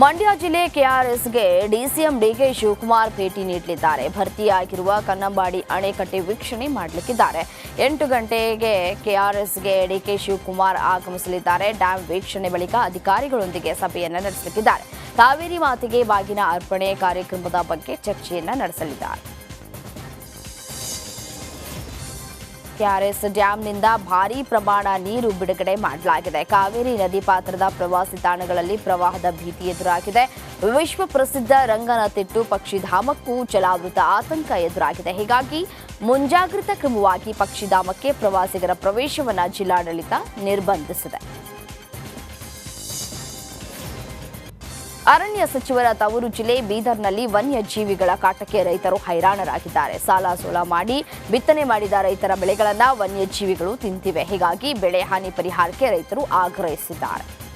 ಮಂಡ್ಯ ಜಿಲ್ಲೆ ಕೆಆರ್ಎಸ್ಗೆ DCM DK Shivakumar ಭೇಟಿ ನೀಡಲಿದ್ದಾರೆ. ಭರ್ತಿಯಾಗಿರುವ ಕನ್ನಂಬಾಡಿ ಅಣೆಕಟ್ಟೆ ವೀಕ್ಷಣೆ ಮಾಡಲಿಕ್ಕಿದ್ದಾರೆ. ಎಂಟು ಗಂಟೆಗೆ ಕೆಆರ್ಎಸ್ಗೆ ಡಿಕೆ ಶಿವಕುಮಾರ್ ಆಗಮಿಸಲಿದ್ದಾರೆ. ಡ್ಯಾಂ ವೀಕ್ಷಣೆ ಬಳಿಕ ಅಧಿಕಾರಿಗಳೊಂದಿಗೆ ಸಭೆಯನ್ನು ನಡೆಸಲಿದ್ದಾರೆ ಕಾವೇರಿ ಮಾತಿಗೆ ಬಾಗಿನ ಅರ್ಪಣೆ ಕಾರ್ಯಕ್ರಮದ ಬಗ್ಗೆ ಚರ್ಚೆಯನ್ನು ನಡೆಸಲಿದ್ದಾರೆ. ಕೆಆರ್ಎಸ್ ಡ್ಯಾಂನಿಂದ ಭಾರೀ ಪ್ರಮಾಣ ನೀರು ಬಿಡುಗಡೆ ಮಾಡಲಾಗಿದೆ. ಕಾವೇರಿ ನದಿ ಪಾತ್ರದ ಪ್ರವಾಸಿ ತಾಣಗಳಲ್ಲಿ ಪ್ರವಾಹದ ಭೀತಿ ಎದುರಾಗಿದೆ. ವಿಶ್ವ ಪ್ರಸಿದ್ಧ ರಂಗನತಿಟ್ಟು ಪಕ್ಷಿಧಾಮಕ್ಕೂ ಜಲಾವೃತ ಆತಂಕ ಎದುರಾಗಿದೆ. ಹೀಗಾಗಿ ಮುಂಜಾಗ್ರತಾ ಕ್ರಮವಾಗಿ ಪಕ್ಷಿಧಾಮಕ್ಕೆ ಪ್ರವಾಸಿಗರ ಪ್ರವೇಶವನ್ನು ಜಿಲ್ಲಾಡಳಿತ ನಿರ್ಬಂಧಿಸಿದೆ. ಅರಣ್ಯ ಸಚಿವರ ತವರು ಜಿಲ್ಲೆ ಬೀದರ್ನಲ್ಲಿ ವನ್ಯಜೀವಿಗಳ ಕಾಟಕ್ಕೆ ರೈತರು ಹೈರಾಣರಾಗಿದ್ದಾರೆ. ಸಾಲ ಸೋಲ ಮಾಡಿ ಬಿತ್ತನೆ ಮಾಡಿದ ರೈತರ ಬೆಳೆಗಳನ್ನ ವನ್ಯಜೀವಿಗಳು ತಿಂತಿವೆ. ಹೀಗಾಗಿ ಬೆಳೆ ಹಾನಿ ಪರಿಹಾರಕ್ಕೆ ರೈತರು ಆಗ್ರಹಿಸಿದ್ದಾರೆ.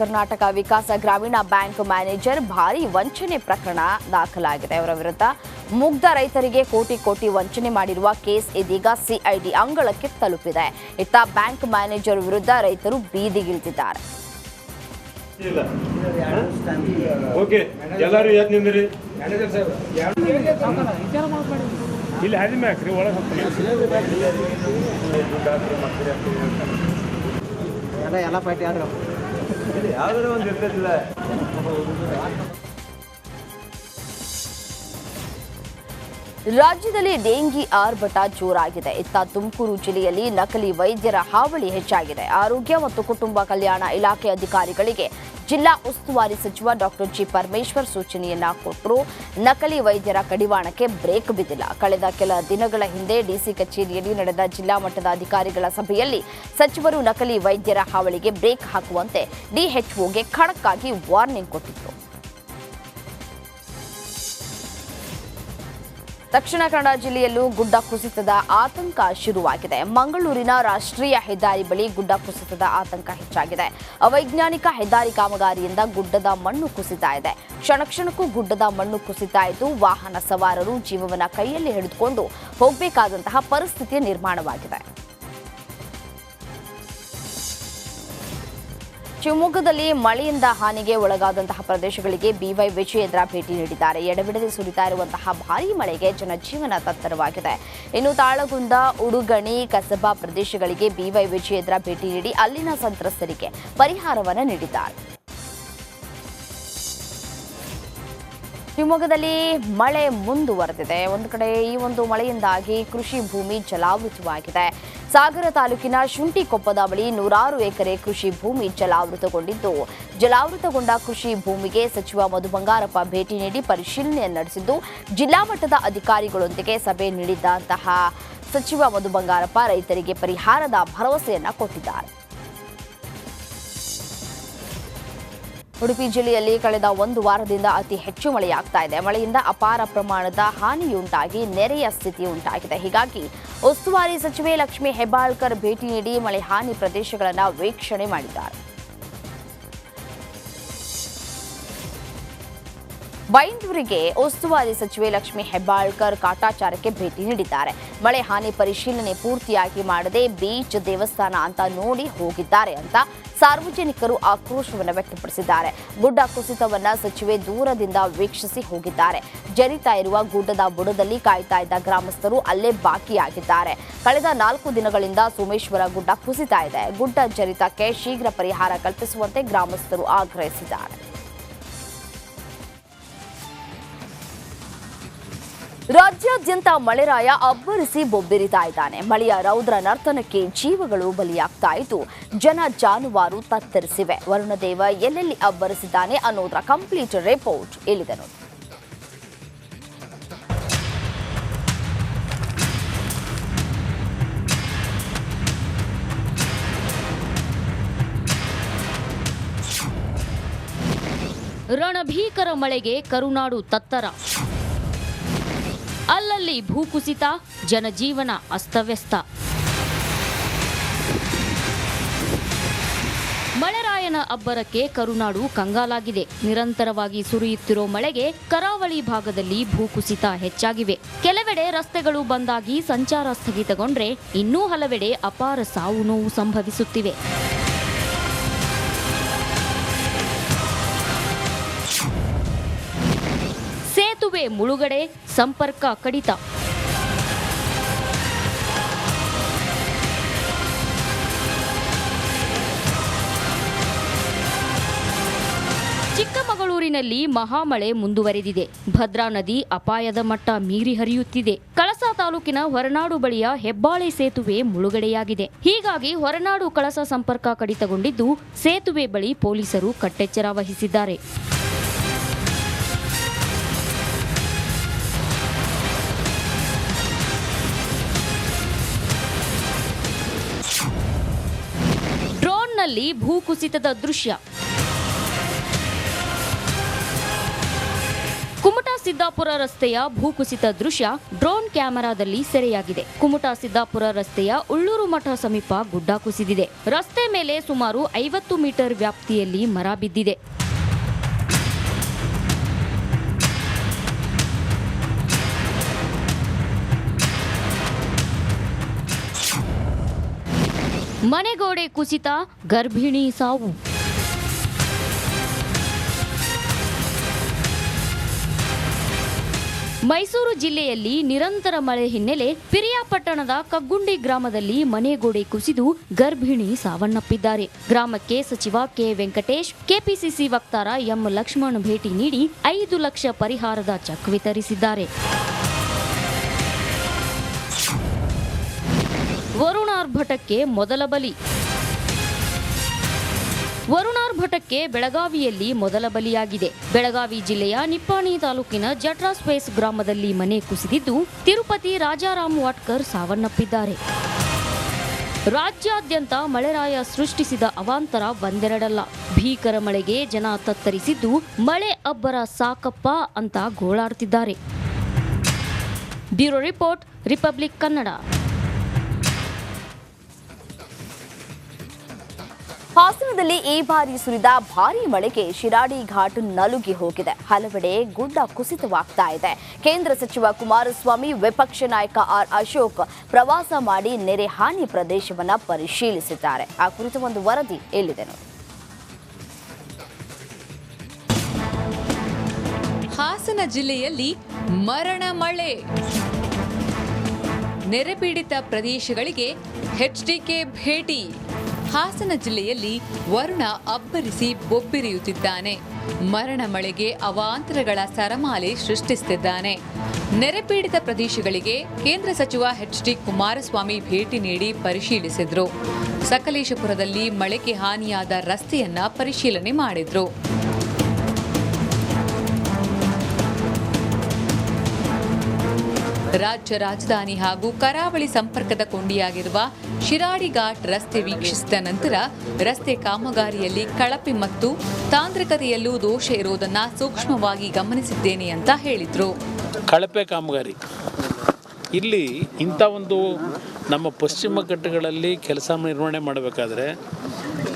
ಕರ್ನಾಟಕ ವಿಕಾಸ ಗ್ರಾಮೀಣ ಬ್ಯಾಂಕ್ ಮ್ಯಾನೇಜರ್ ಭಾರಿ ವಂಚನೆ ಪ್ರಕರಣ ದಾಖಲಾಗಿದೆ. ಅವರ ವಿರುದ್ಧ ಮುಗ್ಧ ರೈತರಿಗೆ ಕೋಟಿ ಕೋಟಿ ವಂಚನೆ ಮಾಡಿರುವ ಕೇಸ್ ಇದೀಗ ಸಿಐಡಿ ಅಂಗಳಕ್ಕೆ ತಲುಪಿದೆ. ಇತ್ತ ಬ್ಯಾಂಕ್ ಮ್ಯಾನೇಜರ್ ವಿರುದ್ಧ ರೈತರು ಬೀದಿಗಿಳಿದಿದ್ದಾರೆ ಎಲ್ಲ ಎಲ್ಲ யாரும் வந்து இருக்கிறது ರಾಜ್ಯದಲ್ಲಿ ಡೆಂಗಿ ಆರ್ಭಟ ಜೋರಾಗಿದೆ. ಇತ್ತ ತುಮಕೂರು ಜಿಲ್ಲೆಯಲ್ಲಿ ನಕಲಿ ವೈದ್ಯರ ಹಾವಳಿ ಹೆಚ್ಚಾಗಿದೆ. ಆರೋಗ್ಯ ಮತ್ತು ಕುಟುಂಬ ಕಲ್ಯಾಣ ಇಲಾಖೆ ಅಧಿಕಾರಿಗಳಿಗೆ ಜಿಲ್ಲಾ ಉಸ್ತುವಾರಿ ಸಚಿವ ಡಾಕ್ಟರ್ ಜಿ. ಪರಮೇಶ್ವರ್ ಸೂಚನೆಯನ್ನ ಕೊಟ್ಟರು. ನಕಲಿ ವೈದ್ಯರ ಕಡಿವಾಣಕ್ಕೆ ಬ್ರೇಕ್ ಬಿದ್ದಿಲ್ಲ. ಕಳೆದ ಕೆಲ ದಿನಗಳ ಹಿಂದೆ ಡಿಸಿ ಕಚೇರಿಯಲ್ಲಿ ನಡೆದ ಜಿಲ್ಲಾ ಮಟ್ಟದ ಅಧಿಕಾರಿಗಳ ಸಭೆಯಲ್ಲಿ ಸಚಿವರು ನಕಲಿ ವೈದ್ಯರ ಹಾವಳಿಗೆ ಬ್ರೇಕ್ ಹಾಕುವಂತೆ ಡಿಎಚ್ಒಗೆ ಖಡಕ್ಕಾಗಿ ವಾರ್ನಿಂಗ್ ಕೊಟ್ಟಿದ್ರು. ದಕ್ಷಿಣ ಕನ್ನಡ ಜಿಲ್ಲೆಯಲ್ಲೂ ಗುಡ್ಡ ಕುಸಿತದ ಆತಂಕ ಶುರುವಾಗಿದೆ. ಮಂಗಳೂರಿನ ರಾಷ್ಟ್ರೀಯ ಹೆದ್ದಾರಿ ಬಳಿ ಗುಡ್ಡ ಕುಸಿತದ ಆತಂಕ ಹೆಚ್ಚಾಗಿದೆ. ಅವೈಜ್ಞಾನಿಕ ಹೆದ್ದಾರಿ ಕಾಮಗಾರಿಯಿಂದ ಗುಡ್ಡದ ಮಣ್ಣು ಕುಸಿತಾ ಇದೆ. ಕ್ಷಣ ಕ್ಷಣಕ್ಕೂ ಗುಡ್ಡದ ಮಣ್ಣು ಕುಸಿತಾ ಇದ್ದು ವಾಹನ ಸವಾರರು ಜೀವವನ್ನ ಕೈಯಲ್ಲಿ ಹಿಡಿದುಕೊಂಡು ಹೋಗಬೇಕಾದಂತಹ ಪರಿಸ್ಥಿತಿ ನಿರ್ಮಾಣವಾಗಿದೆ. ಶಿವಮೊಗ್ಗದಲ್ಲಿ ಮಳೆಯಿಂದ ಹಾನಿಗೆ ಒಳಗಾದಂತಹ ಪ್ರದೇಶಗಳಿಗೆ ಬಿವೈ ವಿಜಯೇಂದ್ರ ಭೇಟಿ ನೀಡಿದ್ದಾರೆ. ಎಡಬಿಡದೆ ಸುರಿತಾ ಇರುವಂತಹ ಭಾರೀ ಮಳೆಗೆ ಜನಜೀವನ ತತ್ತರವಾಗಿದೆ. ಇನ್ನು ತಾಳಗುಂದ, ಉಡುಗಣಿ, ಕಸಬಾ ಪ್ರದೇಶಗಳಿಗೆ ಬಿವೈ ವಿಜಯೇಂದ್ರ ಭೇಟಿ ನೀಡಿ ಅಲ್ಲಿನ ಸಂತ್ರಸ್ತರಿಗೆ ಪರಿಹಾರವನ್ನು ನೀಡಿದ್ದಾರೆ. ಶಿವಮೊಗ್ಗದಲ್ಲಿ ಮಳೆ ಮುಂದುವರೆದಿದೆ. ಒಂದು ಕಡೆ ಈ ಒಂದು ಮಳೆಯಿಂದಾಗಿ ಕೃಷಿ ಭೂಮಿ ಜಲಾವೃತವಾಗಿದೆ. ಸಾಗರ ತಾಲೂಕಿನ ಶುಂಠಿಕೊಪ್ಪದ ಬಳಿ ನೂರಾರು ಎಕರೆ ಕೃಷಿ ಭೂಮಿ ಜಲಾವೃತಗೊಂಡಿದ್ದು, ಜಲಾವೃತಗೊಂಡ ಕೃಷಿ ಭೂಮಿಗೆ ಸಚಿವ ಮಧು ಬಂಗಾರಪ್ಪ ಭೇಟಿ ನೀಡಿ ಪರಿಶೀಲನೆ ನಡೆಸಿದ್ದು, ಜಿಲ್ಲಾ ಮಟ್ಟದ ಅಧಿಕಾರಿಗಳೊಂದಿಗೆ ಸಭೆ ನೀಡಿದ್ದಂತಹ ಸಚಿವ ಮಧು ಬಂಗಾರಪ್ಪ ರೈತರಿಗೆ ಪರಿಹಾರದ ಭರವಸೆಯನ್ನ ಕೊಟ್ಟಿದ್ದಾರೆ. ಉಡುಪಿ ಜಿಲ್ಲೆಯಲ್ಲಿ ಕಳೆದ ಒಂದು ವಾರದಿಂದ ಅತಿ ಹೆಚ್ಚು ಮಳೆಯಾಗ್ತಾ ಇದೆ. ಮಳೆಯಿಂದ ಅಪಾರ ಪ್ರಮಾಣದ ಹಾನಿಯುಂಟಾಗಿ ನೆರೆಯ ಸ್ಥಿತಿ ಉಂಟಾಗಿದೆ. ಹೀಗಾಗಿ ಉಸ್ತುವಾರಿ ಸಚಿವೆ ಲಕ್ಷ್ಮೀ ಹೆಬ್ಬಾಳ್ಕರ್ ಭೇಟಿ ನೀಡಿ ಮಳೆ ಹಾನಿ ಪ್ರದೇಶಗಳನ್ನು ವೀಕ್ಷಣೆ ಮಾಡಿದ್ದಾರೆ. ಬೈಂದೂರಿಗೆ ಉಸ್ತುವಾರಿ ಸಚಿವೆ ಲಕ್ಷ್ಮೀ ಹೆಬ್ಬಾಳ್ಕರ್ ಕಾಟಾಚಾರಕ್ಕೆ ಭೇಟಿ ನೀಡಿದ್ದಾರೆ. ಮಳೆ ಹಾನಿ ಪರಿಶೀಲನೆ ಪೂರ್ತಿಯಾಗಿ ಮಾಡದೆ ಬೀಚ್ ದೇವಸ್ಥಾನ ಅಂತ ನೋಡಿ ಹೋಗಿದ್ದಾರೆ ಅಂತ ಸಾರ್ವಜನಿಕರು ಆಕ್ರೋಶವನ್ನು ವ್ಯಕ್ತಪಡಿಸಿದ್ದಾರೆ. ಗುಡ್ಡ ಕುಸಿತವನ್ನ ಸಚಿವೆ ದೂರದಿಂದ ವೀಕ್ಷಿಸಿ ಹೋಗಿದ್ದಾರೆ. ಜರಿತಾ ಇರುವ ಗುಡ್ಡದ ಬುಡದಲ್ಲಿ ಕಾಯ್ತಾ ಇದ್ದ ಗ್ರಾಮಸ್ಥರು ಅಲ್ಲೇ ಬಾಕಿಯಾಗಿದ್ದಾರೆ. ಕಳೆದ ನಾಲ್ಕು ದಿನಗಳಿಂದ ಸೋಮೇಶ್ವರ ಗುಡ್ಡ ಕುಸಿತಾ ಇದೆ. ಗುಡ್ಡ ಜರಿತಕ್ಕೆ ಶೀಘ್ರ ಪರಿಹಾರ ಕಲ್ಪಿಸುವಂತೆ ಗ್ರಾಮಸ್ಥರು ಆಗ್ರಹಿಸಿದ್ದಾರೆ. ರಾಜ್ಯಾದ್ಯಂತ ಮಳೆರಾಯ ಅಬ್ಬರಿಸಿ ಬೊಬ್ಬಿರಿತಾ ಇದ್ದಾನೆ. ಮಳೆಯ ರೌದ್ರ ನರ್ತನಕ್ಕೆ ಜೀವಗಳು ಬಲಿಯಾಗ್ತಾ ಇದ್ದು, ಜನ ಜಾನುವಾರು ತತ್ತರಿಸಿವೆ. ವರುಣದೇವ ಎಲ್ಲೆಲ್ಲಿ ಅಬ್ಬರಿಸಿದ್ದಾನೆ ಅನ್ನೋದರ ಕಂಪ್ಲೀಟ್ ರಿಪೋರ್ಟ್ ನೋಡಿ. ರಣಭೀಕರ ಮಳೆಗೆ ಕರುನಾಡು ತತ್ತರ. ಅಲ್ಲಲ್ಲಿ ಭೂಕುಸಿತ, ಜನಜೀವನ ಅಸ್ತವ್ಯಸ್ತ. ಮಳೆರಾಯನ ಅಬ್ಬರಕ್ಕೆ ಕರುನಾಡು ಕಂಗಾಲಾಗಿದೆ. ನಿರಂತರವಾಗಿ ಸುರಿಯುತ್ತಿರೋ ಮಳೆಗೆ ಕರಾವಳಿ ಭಾಗದಲ್ಲಿ ಭೂಕುಸಿತ ಹೆಚ್ಚಾಗಿವೆ. ಕೆಲವೆಡೆ ರಸ್ತೆಗಳು ಬಂದಾಗಿ ಸಂಚಾರ ಸ್ಥಗಿತಗೊಂಡ್ರೆ ಇನ್ನೂ ಹಲವೆಡೆ ಅಪಾರ ಸಾವು ನೋವು ಸಂಭವಿಸುತ್ತಿವೆ. ಸೇತುವೆ ಮುಳುಗಡೆ ಸಂಪರ್ಕ ಕಡಿತ. ಚಿಕ್ಕಮಗಳೂರಿನಲ್ಲಿ ಮಹಾಮಳೆ ಮುಂದುವರೆದಿದೆ. ಭದ್ರಾ ನದಿ ಅಪಾಯದ ಮಟ್ಟ ಮೀರಿ ಹರಿಯುತ್ತಿದೆ. ಕಳಸ ತಾಲೂಕಿನ ಹೊರನಾಡು ಬಳಿಯ ಹೆಬ್ಬಾಳೆ ಸೇತುವೆ ಮುಳುಗಡೆಯಾಗಿದೆ. ಹೀಗಾಗಿ ಹೊರನಾಡು ಕಳಸ ಸಂಪರ್ಕ ಕಡಿತಗೊಂಡಿದ್ದು ಸೇತುವೆ ಬಳಿ ಪೊಲೀಸರು ಕಟ್ಟೆಚ್ಚರ ವಹಿಸಿದ್ದಾರೆ. ಡ್ರೋನ್ನಲ್ಲಿ ಭೂಕುಸಿತದ ದೃಶ್ಯ. ಕುಮಟಾ ಸಿದ್ದಾಪುರ ರಸ್ತೆಯ ಭೂಕುಸಿತ ದೃಶ್ಯ ಡ್ರೋನ್ ಕ್ಯಾಮೆರಾದಲ್ಲಿ ಸೆರೆಯಾಗಿದೆ. ಕುಮಟಾ ಸಿದ್ದಾಪುರ ರಸ್ತೆಯ ಉಳ್ಳೂರು ಮಠ ಸಮೀಪ ಗುಡ್ಡ ಕುಸಿದಿದೆ. ರಸ್ತೆ ಮೇಲೆ ಸುಮಾರು ಐವತ್ತು ಮೀಟರ್ ವ್ಯಾಪ್ತಿಯಲ್ಲಿ ಮರ ಬಿದ್ದಿದೆ. ಮನೆಗೋಡೆ ಕುಸಿತ, ಗರ್ಭಿಣಿ ಸಾವು. ಮೈಸೂರು ಜಿಲ್ಲೆಯಲ್ಲಿ ನಿರಂತರ ಮಳೆ ಹಿನ್ನೆಲೆ ಪಿರಿಯಾಪಟ್ಟಣದ ಕಗ್ಗುಂಡಿ ಗ್ರಾಮದಲ್ಲಿ ಮನೆಗೋಡೆ ಕುಸಿದು ಗರ್ಭಿಣಿ ಸಾವನ್ನಪ್ಪಿದ್ದಾರೆ. ಗ್ರಾಮಕ್ಕೆ ಸಚಿವ ಕೆ. ವೆಂಕಟೇಶ್, ಕೆಪಿಸಿಸಿ ವಕ್ತಾರ ಎಂ. ಲಕ್ಷ್ಮಣ್ ಭೇಟಿ ನೀಡಿ ಐದು ಲಕ್ಷ ಪರಿಹಾರದ ಚೆಕ್ ವಿತರಿಸಿದ್ದಾರೆ ವರುಣಾರ್ಭಟಕ್ಕೆ ಮೊದಲ ಬಲಿ. ವರುಣಾರ್ಭಟಕ್ಕೆ ಬೆಳಗಾವಿಯಲ್ಲಿ ಮೊದಲ ಬಲಿಯಾಗಿದೆ. ಬೆಳಗಾವಿ ಜಿಲ್ಲೆಯ ನಿಪ್ಪಾಣಿ ತಾಲೂಕಿನ ಜಟ್ರಾ ಸ್ಪೇಸ್ ಗ್ರಾಮದಲ್ಲಿ ಮನೆ ಕುಸಿದಿದ್ದು ತಿರುಪತಿ ರಾಜಾರಾಮ್ ವಾಟ್ಕರ್ ಸಾವನ್ನಪ್ಪಿದ್ದಾರೆ. ರಾಜ್ಯಾದ್ಯಂತ ಮಳೆರಾಯ ಸೃಷ್ಟಿಸಿದ ಅವಾಂತರ ಒಂದೆರಡಲ್ಲ. ಭೀಕರ ಮಳೆಗೆ ಜನ ತತ್ತರಿಸಿದ್ದು ಮಳೆ ಅಬ್ಬರ ಸಾಕಪ್ಪ ಅಂತ ಗೋಳಾಡ್ತಿದ್ದಾರೆ. Bureau report, republic Kannada. ಹಾಸನದಲ್ಲಿ ಈ ಬಾರಿ ಸುರಿದ ಭಾರೀ ಮಳೆಗೆ ಶಿರಾಡಿ ಘಾಟ್ ನಲುಗಿ ಹೋಗಿದೆ. ಹಲವೆಡೆ ಗುಡ್ಡ ಕುಸಿತವಾಗ್ತಾ ಇದೆ. ಕೇಂದ್ರ ಸಚಿವ ಕುಮಾರಸ್ವಾಮಿ, ವಿಪಕ್ಷ ನಾಯಕ ಆರ್ ಅಶೋಕ್ ಪ್ರವಾಸ ಮಾಡಿ ನೆರೆ ಹಾನಿ ಪ್ರದೇಶವನ್ನು ಪರಿಶೀಲಿಸಿದ್ದಾರೆ. ಆ ಕುರಿತು ಒಂದು ವರದಿ ಎಲ್ಲಿದೆ ಹಾಸನ ಜಿಲ್ಲೆಯಲ್ಲಿ ಮರಣ ಮಳೆ. ನೆರೆಪೀಡಿತ ಪ್ರದೇಶಗಳಿಗೆ ಹೆಚ್ಡಿಕೆ ಭೇಟಿ. ಹಾಸನ ಜಿಲ್ಲೆಯಲ್ಲಿ ವರುಣ ಅಬ್ಬರಿಸಿ ಬೊಬ್ಬಿರಿಯುತ್ತಿದ್ದಾನೆ. ಮರಣ ಮಳೆಗೆ ಅವಾಂತರಗಳ ಸರಮಾಲೆ ಸೃಷ್ಟಿಸುತ್ತಿದ್ದಾನೆ. ನೆರೆಪೀಡಿತ ಪ್ರದೇಶಗಳಿಗೆ ಕೇಂದ್ರ ಸಚಿವ ಎಚ್ ಡಿ ಕುಮಾರಸ್ವಾಮಿ ಭೇಟಿ ನೀಡಿ ಪರಿಶೀಲಿಸಿದ್ರು. ಸಕಲೇಶಪುರದಲ್ಲಿ ಮಳೆಗೆ ಹಾನಿಯಾದ ರಸ್ತೆಯನ್ನ ಪರಿಶೀಲನೆ ಮಾಡಿದ್ರು. ರಾಜ್ಯ ರಾಜಧಾನಿ ಹಾಗೂ ಕರಾವಳಿ ಸಂಪರ್ಕದ ಕೊಂಡಿಯಾಗಿರುವ ಶಿರಾಡಿ ಘಾಟ್ ರಸ್ತೆ ವೀಕ್ಷಿಸಿದ ನಂತರ ರಸ್ತೆ ಕಾಮಗಾರಿಯಲ್ಲಿ ಕಳಪೆ ಮತ್ತು ತಾಂತ್ರಿಕತೆಯಲ್ಲೂ ದೋಷ ಇರುವುದನ್ನ ಸೂಕ್ಷ್ಮವಾಗಿ ಗಮನಿಸಿದ್ದೇನೆ ಅಂತ ಹೇಳಿದರು. ಕಳಪೆ ಕಾಮಗಾರಿ. ಇಲ್ಲಿ ಇಂಥ ಒಂದು ನಮ್ಮ ಪಶ್ಚಿಮ ಘಟ್ಟಗಳಲ್ಲಿ ಕೆಲಸ ನಿರ್ವಹಣೆ ಮಾಡಬೇಕಾದ್ರೆ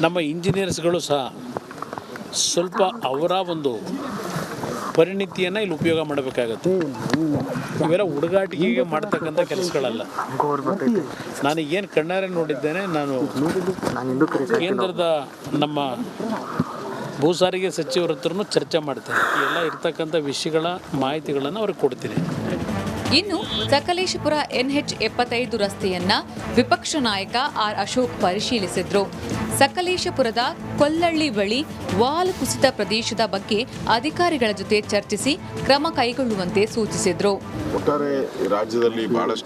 ನಮ್ಮ ಇಂಜಿನಿಯರ್ಸ್ಗಳು ಸಹ ಸ್ವಲ್ಪ ಅವರ ಒಂದು ಪರಿಣಿತಿಯನ್ನು ಇಲ್ಲಿ ಉಪಯೋಗ ಮಾಡಬೇಕಾಗತ್ತೆ. ಇವೆಲ್ಲ ಹುಡುಗಾಟಿಕೆಗೆ ಮಾಡ್ತಕ್ಕಂಥ ಕೆಲಸಗಳಲ್ಲ. ನಾನು ಏನು ಕಣ್ಣಾರೆ ನೋಡಿದ್ದೇನೆ, ನಾನು ಕೇಂದ್ರದ ನಮ್ಮ ಭೂ ಸಾರಿಗೆ ಸಚಿವರ ಹತ್ರನೂ ಚರ್ಚೆ ಮಾಡ್ತೇನೆ. ಎಲ್ಲ ಇರ್ತಕ್ಕಂಥ ವಿಷಯಗಳ ಮಾಹಿತಿಗಳನ್ನು ಅವ್ರಿಗೆ ಕೊಡ್ತೀನಿ. ಇನ್ನು ಸಕಲೇಶಪುರ ಎನ್ಎಚ್ ಎಪ್ಪತ್ತೈದು ರಸ್ತೆಯನ್ನ ವಿಪಕ್ಷ ನಾಯಕ ಆರ್ ಅಶೋಕ್ ಪರಿಶೀಲಿಸಿದ್ರು. ಸಕಲೇಶಪುರದ ಕೊಲ್ಲಳ್ಳಿ ಬಳಿ ವಾಲ್ ಕುಸಿತ ಪ್ರದೇಶದ ಬಗ್ಗೆ ಅಧಿಕಾರಿಗಳ ಜೊತೆ ಚರ್ಚಿಸಿ ಕ್ರಮ ಕೈಗೊಳ್ಳುವಂತೆ ಸೂಚಿಸಿದ್ರು. ಒಟ್ಟಾರೆ ರಾಜ್ಯದಲ್ಲಿ